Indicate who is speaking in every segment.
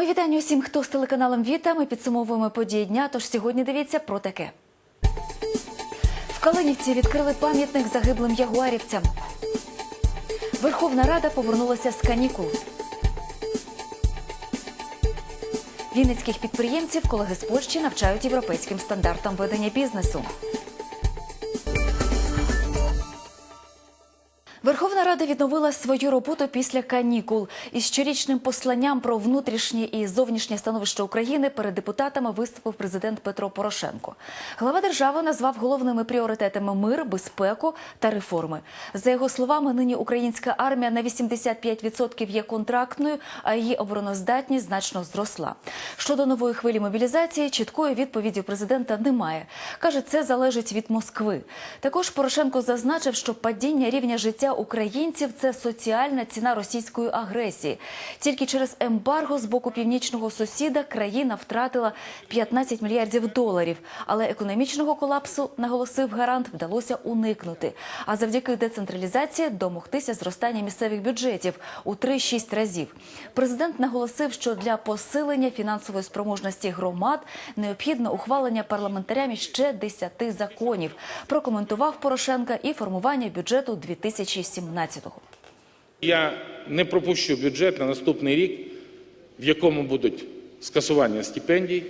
Speaker 1: Ми вітання усім, хто з телеканалом Віта. Ми підсумовуємо події дня. Тож сьогодні дивіться про таке. В Калинівці відкрили пам'ятник загиблим ягуарівцям. Верховна Рада повернулася з канікул. Вінницьких підприємців колеги з Польщі навчають європейським стандартам ведення бізнесу. Рада відновила свою роботу після канікул. Із щорічним посланням про внутрішнє і зовнішнє становище України перед депутатами виступив президент Петро Порошенко. Глава держави назвав головними пріоритетами мир, безпеку та реформи. За його словами, нині українська армія на 85% є контрактною, а її обороноздатність значно зросла. Щодо нової хвилі мобілізації, чіткої відповіді президента немає. Каже, це залежить від Москви. Також Порошенко зазначив, що падіння рівня життя українців це соціальна ціна російської агресії. Тільки через ембарго з боку північного сусіда країна втратила 15 мільярдів доларів. Але економічного колапсу, наголосив гарант, вдалося уникнути. А завдяки децентралізації домогтися зростання місцевих бюджетів у 3-6 разів. Президент наголосив, що для посилення фінансової спроможності громад необхідно ухвалення парламентарями ще 10 законів. Прокоментував Порошенка і формування бюджету 2017-го.
Speaker 2: Я не пропущу бюджет на наступний рік, в якому будуть скасування стипендій,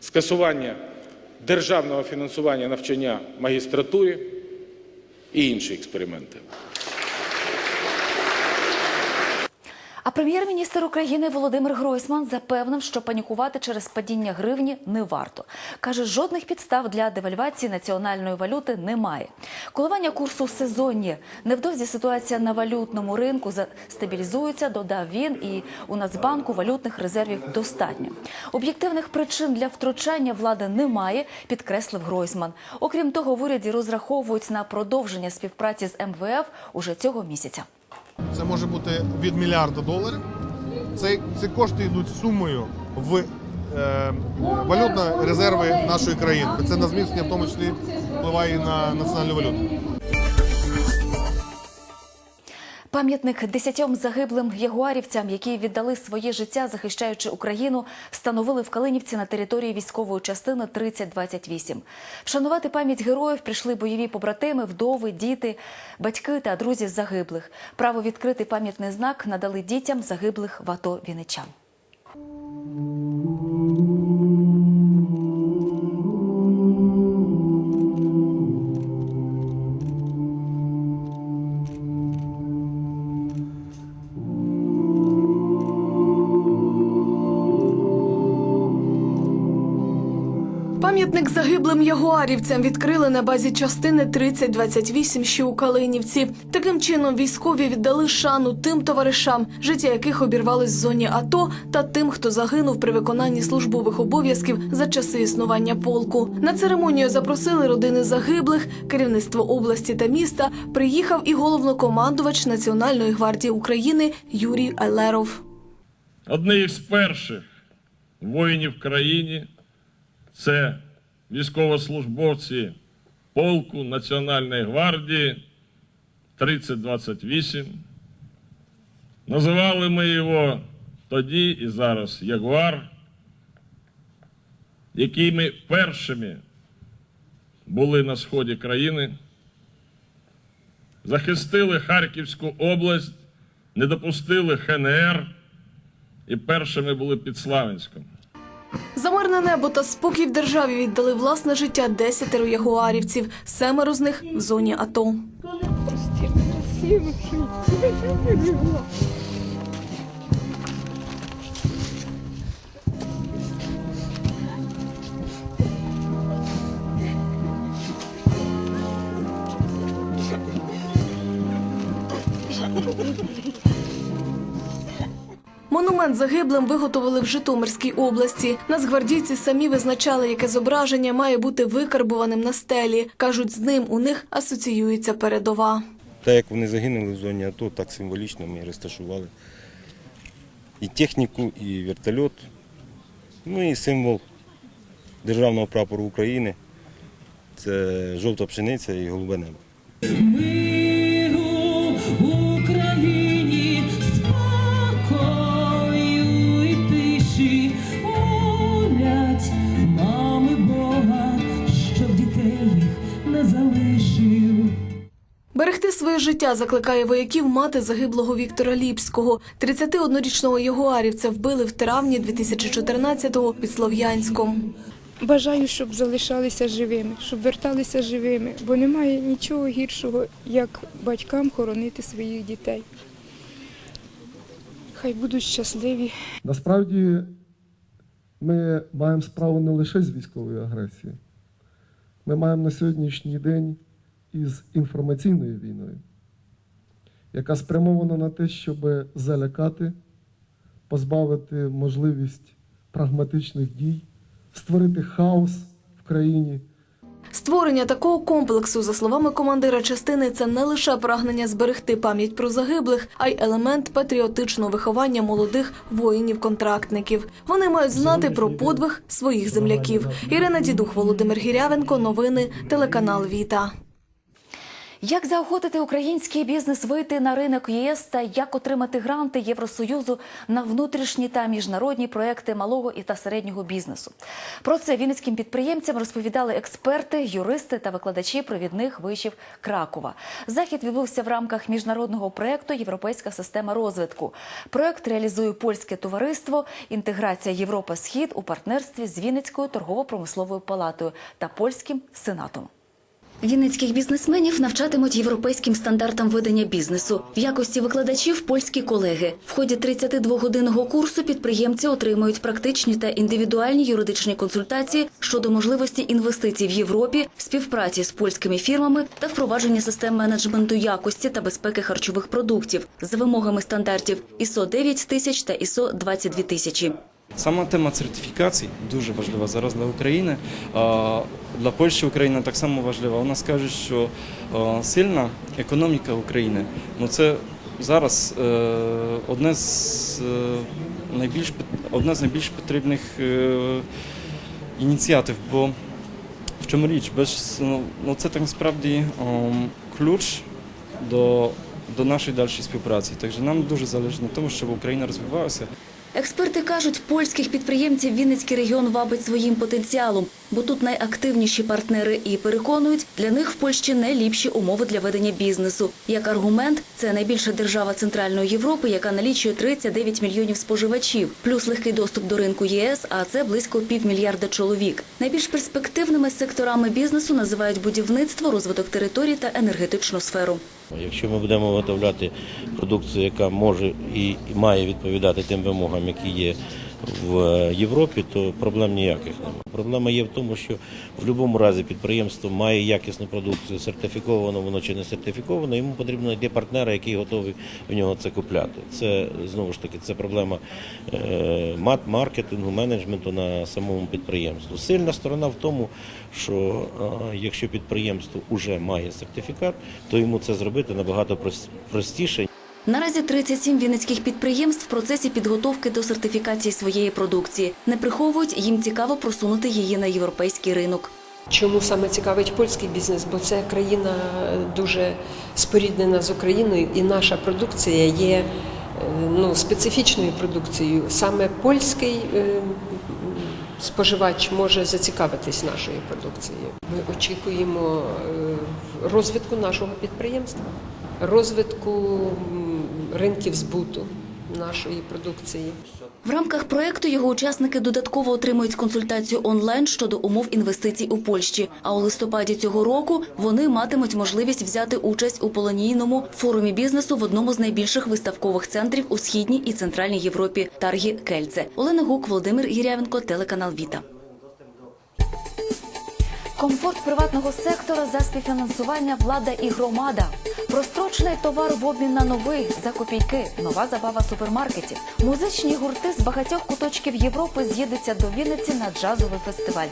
Speaker 2: скасування державного фінансування навчання магістратури і інші експерименти.
Speaker 1: А прем'єр-міністр України Володимир Гройсман запевнив, що панікувати через падіння гривні не варто. Каже, жодних підстав для девальвації національної валюти немає. Коливання курсу сезонні. Невдовзі ситуація на валютному ринку стабілізується, додав він, і у Нацбанку валютних резервів достатньо. Об'єктивних причин для втручання влади немає, підкреслив Гройсман. Окрім того, в уряді розраховують на продовження співпраці з МВФ уже цього місяця.
Speaker 3: Це може бути від мільярда доларів. Це, ці кошти йдуть сумою в е, валютні резерви нашої країни. Це на зміцнення в тому числі впливає на національну валюту.
Speaker 1: Пам'ятник десятьом загиблим ягуарівцям, які віддали своє життя, захищаючи Україну, встановили в Калинівці на території військової частини 3028. Вшанувати пам'ять героїв прийшли бойові побратими, вдови, діти, батьки та друзі загиблих. Право відкрити пам'ятний знак надали дітям загиблих в АТО Вінничан.
Speaker 4: Пам'ятник загиблим ягуарівцям відкрили на базі частини 3028, що у Калинівці. Таким чином військові віддали шану тим товаришам, життя яких обірвалось в зоні АТО, та тим, хто загинув при виконанні службових обов'язків за часи існування полку. На церемонію запросили родини загиблих, керівництво області та міста. Приїхав і головнокомандувач Національної гвардії України Юрій Айлеров.
Speaker 5: Одні з перших воїнів в країні це військовослужбовці полку Національної гвардії 3028. Називали ми його тоді і зараз Ягуар, які ми першими були на сході країни, захистили Харківську область, не допустили ХНР і першими були під Славянськом.
Speaker 4: За мирне небо та спокій в державі віддали власне життя десятеро ягуарівців, семеро з них в зоні АТО. Монумент загиблим виготовили в Житомирській області. Нацгвардійці самі визначали, яке зображення має бути викарбуваним на стелі. кажуть, з ним у них асоціюється передова.
Speaker 6: Так як вони загинули в зоні АТО, так символічно ми розташували і техніку, і вертольот, ну і символ державного прапору України це жовта пшениця і голубе небо.
Speaker 4: Берегти своє життя закликає вояків мати загиблого Віктора Ліпського. 31-річного ягуарівця вбили в травні 2014-го під Слов'янськом.
Speaker 7: Бажаю, щоб залишалися живими, щоб верталися живими, бо немає нічого гіршого, як батькам хоронити своїх дітей. Хай будуть щасливі.
Speaker 8: Насправді ми маємо справу не лише з військовою агресією. Ми маємо на сьогоднішній день із інформаційною війною, яка спрямована на те, щоб залякати, позбавити можливість прагматичних дій, створити хаос в країні.
Speaker 4: Створення такого комплексу, за словами командира частини, це не лише прагнення зберегти пам'ять про загиблих, а й елемент патріотичного виховання молодих воїнів-контрактників. Вони мають знати про подвиг своїх земляків. Ірина Дідух, Володимир Гірявенко. Новини телеканал Віта.
Speaker 1: Як заохотити український бізнес вийти на ринок ЄС та як отримати гранти Євросоюзу на внутрішні та міжнародні проекти малого і та середнього бізнесу? Про це вінницьким підприємцям розповідали експерти, юристи та викладачі провідних вишів Кракова. Захід відбувся в рамках міжнародного проекту Європейська система розвитку. Проект реалізує польське товариство Інтеграція Європа Схід у партнерстві з Вінницькою торгово-промисловою палатою та польським сенатом. Вінницьких бізнесменів навчатимуть європейським стандартам ведення бізнесу. В якості викладачів польські колеги. В ході 32-годинного курсу підприємці отримують практичні та індивідуальні юридичні консультації щодо можливості інвестицій в Європі, співпраці з польськими фірмами та впровадження систем менеджменту якості та безпеки харчових продуктів за вимогами стандартів ISO 9000 та ISO 22000.
Speaker 9: Сама тема сертифікацій дуже важлива зараз для України. Для Польщі Україна так само важлива. У нас кажуть, що сильна економіка України ну це зараз е, одне з е, найбільш одна з найбільш потрібних е, ініціатив. Бо в чому річ? Без ну, ну це так насправді ем, ключ до, до нашої дальшої співпраці. Так нам дуже залежить на тому, щоб Україна розвивалася.
Speaker 1: Експерти кажуть, польських підприємців Вінницький регіон вабить своїм потенціалом, бо тут найактивніші партнери і переконують, для них в Польщі найліпші умови для ведення бізнесу. Як аргумент, це найбільша держава Центральної Європи, яка налічує 39 мільйонів споживачів, плюс легкий доступ до ринку ЄС, а це близько півмільярда чоловік. Найбільш перспективними секторами бізнесу називають будівництво, розвиток територій та енергетичну сферу.
Speaker 10: Якщо ми будемо виготовляти продукцію, яка може і має відповідати тим вимогам, які є в Європі, то проблем ніяких немає. Проблема є в тому, що в будь-якому разі підприємство має якісну продукцію, сертифіковано воно чи не сертифіковано, йому потрібно знайти партнера, який готовий в нього це купляти. Це знову ж таки це проблема е, маркетингу, менеджменту на самому підприємству. Сильна сторона в тому, що е, якщо підприємство вже має сертифікат, то йому це зробити набагато простіше.
Speaker 1: Наразі 37 вінницьких підприємств в процесі підготовки до сертифікації своєї продукції. Не приховують, їм цікаво просунути її на європейський ринок.
Speaker 11: Чому саме цікавить польський бізнес? Бо це країна дуже споріднена з Україною, і наша продукція є е, ну, специфічною продукцією. Саме польський е, споживач може зацікавитись нашою продукцією. Ми очікуємо е, розвитку нашого підприємства, розвитку ринків збуту нашої продукції.
Speaker 1: В рамках проекту його учасники додатково отримують консультацію онлайн щодо умов інвестицій у Польщі. А у листопаді цього року вони матимуть можливість взяти участь у полонійному форумі бізнесу в одному з найбільших виставкових центрів у східній і центральній Європі Таргі Кельце. Олена Гук, Володимир Гірявенко, телеканал Віта. Комфорт приватного сектора за співфінансування влада і громада. Прострочений товар в обмін на новий за копійки. Нова забава супермаркетів. Музичні гурти з багатьох куточків Європи з'їдуться до Вінниці на джазовий фестиваль.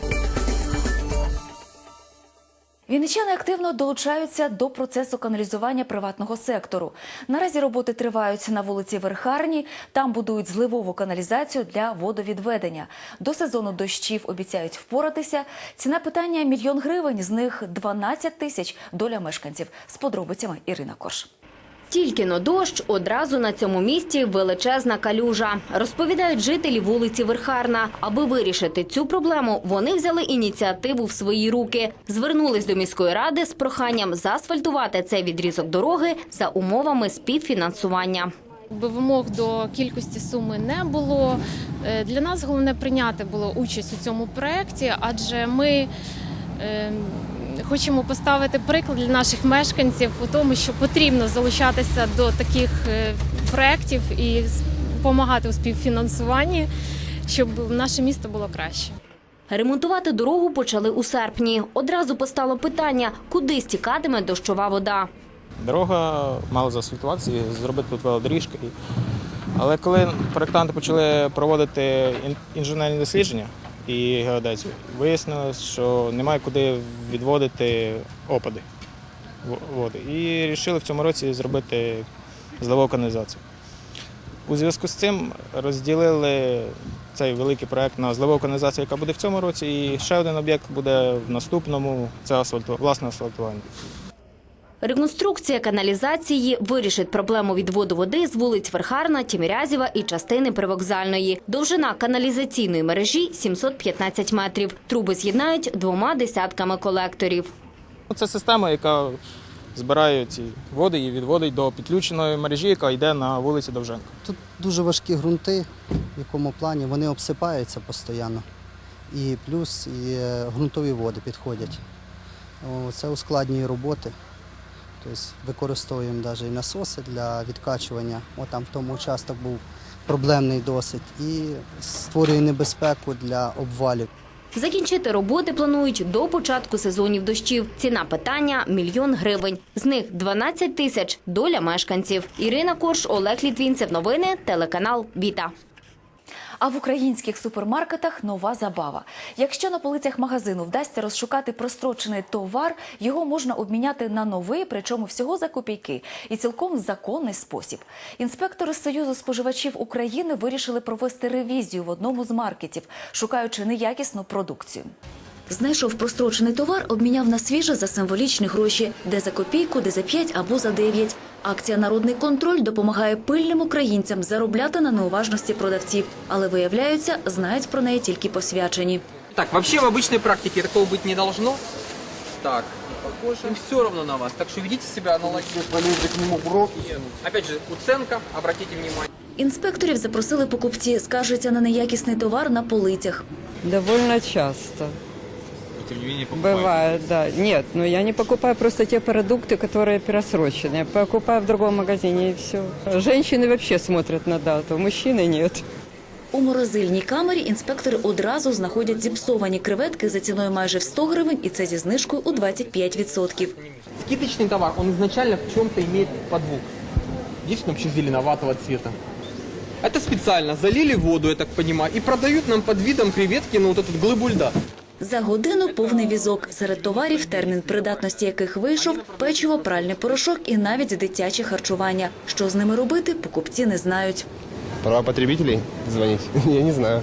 Speaker 1: Вінничани активно долучаються до процесу каналізування приватного сектору. Наразі роботи тривають на вулиці Верхарні. Там будують зливову каналізацію для водовідведення. До сезону дощів обіцяють впоратися. Ціна питання мільйон гривень, з них 12 тисяч доля мешканців. З подробицями Ірина Корж.
Speaker 12: Тільки но дощ, одразу на цьому місці величезна калюжа. Розповідають жителі вулиці Верхарна. Аби вирішити цю проблему, вони взяли ініціативу в свої руки. Звернулись до міської ради з проханням заасфальтувати цей відрізок дороги за умовами співфінансування.
Speaker 13: Вимог до кількості суми не було. Е, Для нас головне прийняти було участь у цьому проєкті, адже ми е, хочемо поставити приклад для наших мешканців у тому, що потрібно залучатися до таких е, проєктів і допомагати у співфінансуванні, щоб наше місто було краще.
Speaker 12: Ремонтувати дорогу почали у серпні. Одразу постало питання, куди стікатиме дощова вода.
Speaker 14: Дорога мала заасфальтуватися і зробити тут велодоріжки. Але коли проєктанти почали проводити інженерні дослідження і геодезію, вияснилось, що немає куди відводити опади води. І вирішили в цьому році зробити зливову каналізацію. У зв'язку з цим розділили цей великий проєкт на зливову каналізацію, яка буде в цьому році, і ще один об'єкт буде в наступному це асфальту, власне асфальтування.
Speaker 12: Реконструкція каналізації вирішить проблему відводу води з вулиць Верхарна, Тімірязєва і частини Привокзальної. Довжина каналізаційної мережі 715 метрів. Труби з'єднають двома десятками колекторів.
Speaker 14: Це система, яка збирає ці води і відводить до підключеної мережі, яка йде на вулиці Довженка.
Speaker 15: Тут дуже важкі ґрунти, в якому плані вони обсипаються постійно. І плюс і е, ґрунтові води підходять. Це ускладнює роботи. Тобто використовуємо навіть насоси для відкачування. О, там в тому участок був проблемний досить. І створює небезпеку для обвалів.
Speaker 12: Закінчити роботи планують до початку сезонів дощів. Ціна питання – мільйон гривень. З них 12 тисяч – доля мешканців. Ірина Корш, Олег Літвінцев. Новини, телеканал «Віта».
Speaker 1: А в українських супермаркетах нова забава. Якщо на полицях магазину вдасться розшукати прострочений товар, його можна обміняти на новий, причому всього за копійки, і цілком законний спосіб. Інспектори Союзу споживачів України вирішили провести ревізію в одному з маркетів, шукаючи неякісну продукцію. Знайшов прострочений товар, обміняв на свіже за символічні гроші, де за копійку, де за 5 або за 9. Акція Народний контроль допомагає пильним українцям заробляти на неуважності продавців, але виявляються, знають про неї тільки посвячені.
Speaker 16: Так, вообще в обычной практике такого быть не должно. Так, им все равно на вас, так что ведите себя аналогично. к нему Опять же, уценка, обратите внимание.
Speaker 1: Інспекторів запросили покупці, скаржаться на неякісний товар на полицях.
Speaker 17: Довольно часто
Speaker 16: Тем не менее,
Speaker 17: Бывает, да. Нет, но я не покупаю просто те продукты, которые просрочены. Я покупаю в другом магазине и все. Женщины вообще смотрят на дату, мужчины нет.
Speaker 1: У морозильній камері інспектори одразу знаходять зіпсовані креветки за ціною майже в 100 гривень, і це зі знижкою у 25%.
Speaker 16: Скидочный товар, он изначально в чем-то имеет подвох. Видишь, он вообще зеленоватого цвета. Это специально залили воду, я так понимаю, и продают нам под видом креветки, ну вот этот глыбу льда.
Speaker 1: За годину повний візок. Серед товарів, термін придатності яких вийшов, печиво, пральний порошок і навіть дитяче харчування. Що з ними робити, покупці не знають.
Speaker 18: Права потребителей звонить? Я не знаю.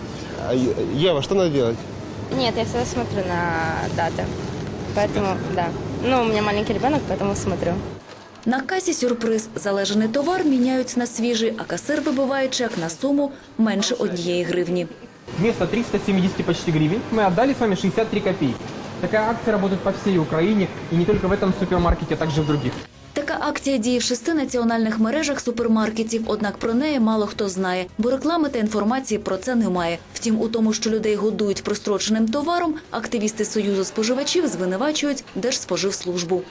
Speaker 18: А, Е- Ева, что надо делать?
Speaker 19: Нет, я всегда смотрю на даты. Поэтому, да. Ну, у меня маленький ребенок, поэтому смотрю.
Speaker 1: На касі сюрприз. Залежаний товар міняють на свіжий, а касир вибиває чек на суму менше однієї гривні.
Speaker 16: Вместо 370 почти гривен мы отдали с вами 63 копейки. Такая акция работает по всей Украине и не только в этом супермаркете, а также в других.
Speaker 1: Така акція діє в шести національних мережах супермаркетів, однак про неї мало хто знає, бо реклами та інформації про це немає. Втім, у тому, що людей годують простроченим товаром, активісти Союзу споживачів звинувачують Держспоживслужбу.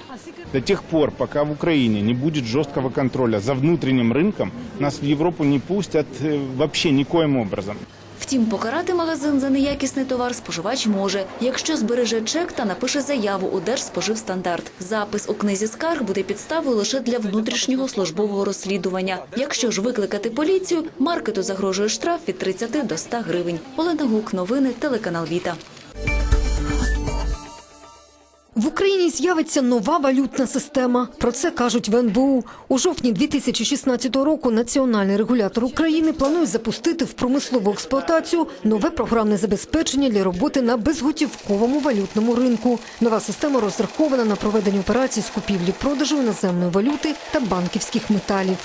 Speaker 20: До тех пор, пока в Украине не будет жесткого контроля за внутренним рынком, нас в Европу не пустят э, вообще никоим образом.
Speaker 1: Втім, покарати магазин за неякісний товар споживач може, якщо збереже чек та напише заяву у Держспоживстандарт. Запис у книзі скарг буде підставою лише для внутрішнього службового розслідування. Якщо ж викликати поліцію, маркету загрожує штраф від 30 до 100 гривень. Олена Гук, новини, телеканал Віта.
Speaker 21: В Україні з'явиться нова валютна система. Про це кажуть в НБУ. У жовтні 2016 року національний регулятор України планує запустити в промислову експлуатацію нове програмне забезпечення для роботи на безготівковому валютному ринку. Нова система розрахована на проведення операцій з купівлі-продажу іноземної валюти та банківських металів.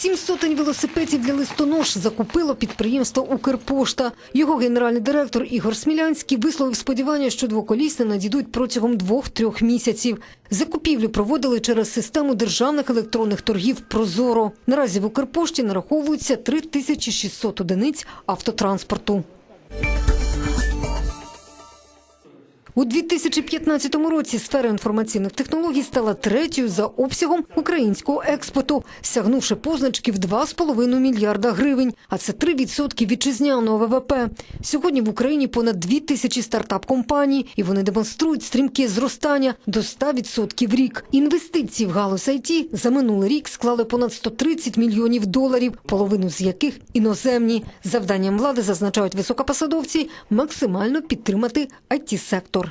Speaker 21: Сім сотень велосипедів для листонож закупило підприємство Укрпошта. Його генеральний директор Ігор Смілянський висловив сподівання, що двоколісні надійдуть протягом двох-трьох місяців. Закупівлю проводили через систему державних електронних торгів Прозоро. Наразі в Укрпошті нараховується 3600 одиниць автотранспорту. У 2015 році сфера інформаційних технологій стала третьою за обсягом українського експорту, сягнувши позначки в 2,5 мільярда гривень, а це 3% вітчизняного ВВП. Сьогодні в Україні понад 2 тисячі стартап-компаній, і вони демонструють стрімке зростання до 100% в рік. Інвестиції в галузь IT за минулий рік склали понад 130 мільйонів доларів, половину з яких іноземні. Завданням влади зазначають високопосадовці максимально підтримати IT-сектор.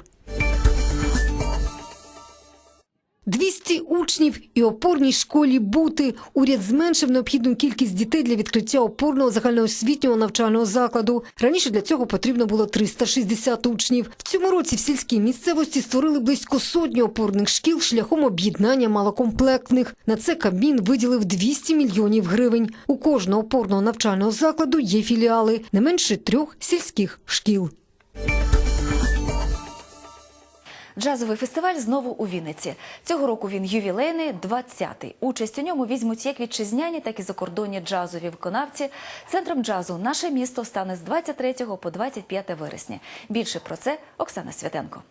Speaker 21: 200 учнів і опорній школі бути. Уряд зменшив необхідну кількість дітей для відкриття опорного загальноосвітнього навчального закладу. Раніше для цього потрібно було 360 учнів. В цьому році в сільській місцевості створили близько сотні опорних шкіл шляхом об'єднання малокомплектних. На це Кабмін виділив 200 мільйонів гривень. У кожного опорного навчального закладу є філіали, не менше трьох сільських шкіл.
Speaker 1: Джазовий фестиваль знову у Вінниці. Цього року він ювілейний, 20-й. Участь у ньому візьмуть як вітчизняні, так і закордонні джазові виконавці. Центром джазу наше місто стане з 23 по 25 вересня. Більше про це Оксана Святенко.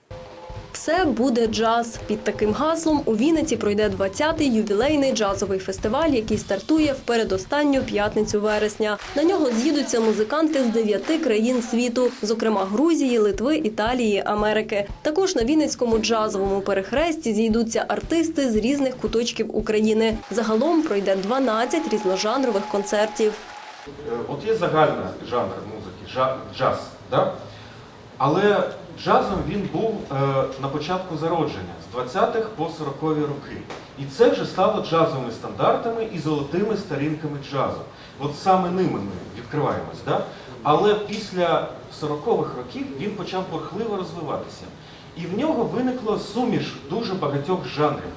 Speaker 22: Все буде джаз. Під таким гаслом у Вінниці пройде 20-й ювілейний джазовий фестиваль, який стартує в передостанню п'ятницю вересня. На нього з'їдуться музиканти з дев'яти країн світу, зокрема Грузії, Литви, Італії, Америки. Також на Вінницькому джазовому перехресті зійдуться артисти з різних куточків України. Загалом пройде 12 різножанрових концертів.
Speaker 23: Е, От є загальний жанр музики, жа- джаз, да? але джазом він був е, на початку зародження з 20-х по 40-ві роки. І це вже стало джазовими стандартами і золотими сторінками джазу. От саме ними ми відкриваємось. Да? Але після 40-х років він почав бурхливо розвиватися. І в нього виникло суміш дуже багатьох жанрів.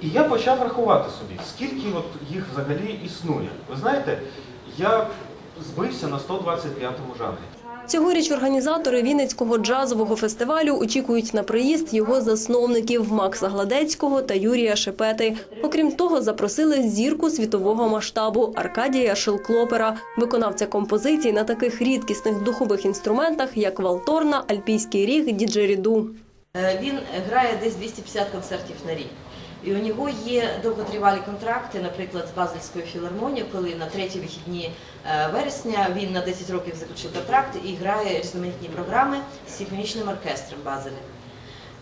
Speaker 23: І я почав рахувати собі, скільки от їх взагалі існує. Ви знаєте, я збився на 125-му жанрі.
Speaker 22: Цьогоріч організатори Вінницького джазового фестивалю очікують на приїзд його засновників Макса Гладецького та Юрія Шепети. Окрім того, запросили зірку світового масштабу Аркадія Шилклопера, виконавця композицій на таких рідкісних духових інструментах, як валторна, альпійський ріг, діджеріду.
Speaker 24: Е, Він грає десь 250 концертів на рік. І у нього є довготривалі контракти, наприклад, з Базельською філармонією, коли на треті вихідні е, вересня він на 10 років заключив контракт і грає різноманітні програми з симфонічним оркестром Базеля.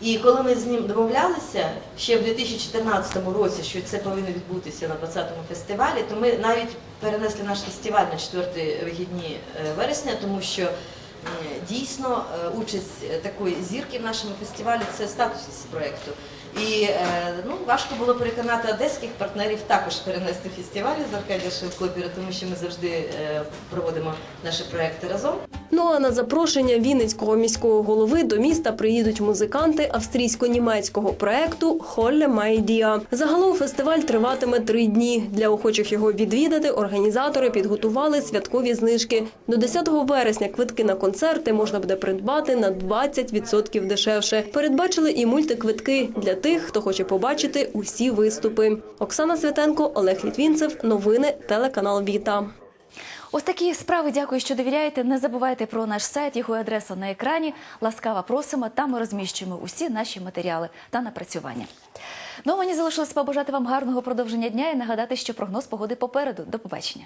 Speaker 24: І коли ми з ним домовлялися ще в 2014 році, що це повинно відбутися на 20-му фестивалі, то ми навіть перенесли наш фестиваль на 4 вихідні е, вересня, тому що дійсно е, участь такої зірки в нашому фестивалі це статусність проєкту. І е, ну, важко було переконати одеських партнерів також перенести фестиваль з Аркадія Шевклопіра, тому що ми завжди е, проводимо наші проекти разом.
Speaker 22: Ну а на запрошення Вінницького міського голови до міста приїдуть музиканти австрійсько-німецького проекту Холле Майдія. Загалом фестиваль триватиме три дні. Для охочих його відвідати організатори підготували святкові знижки. До 10 вересня квитки на концерти можна буде придбати на 20% дешевше. Передбачили і мультиквитки для тих, хто хоче побачити усі виступи. Оксана Святенко, Олег Літвінцев. Новини телеканал Віта.
Speaker 1: Ось такі справи. Дякую, що довіряєте. Не забувайте про наш сайт, його адреса на екрані. Ласкаво просимо. Там ми розміщуємо усі наші матеріали та напрацювання. Ну, мені залишилось побажати вам гарного продовження дня і нагадати, що прогноз погоди попереду. До побачення.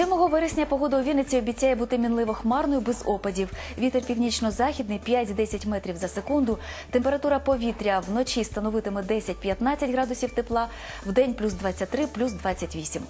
Speaker 1: 7 вересня погода у Вінниці обіцяє бути мінливо хмарною без опадів. Вітер північно-західний 5-10 метрів за секунду. Температура повітря вночі становитиме 10-15 градусів тепла, в день плюс 23, плюс 28.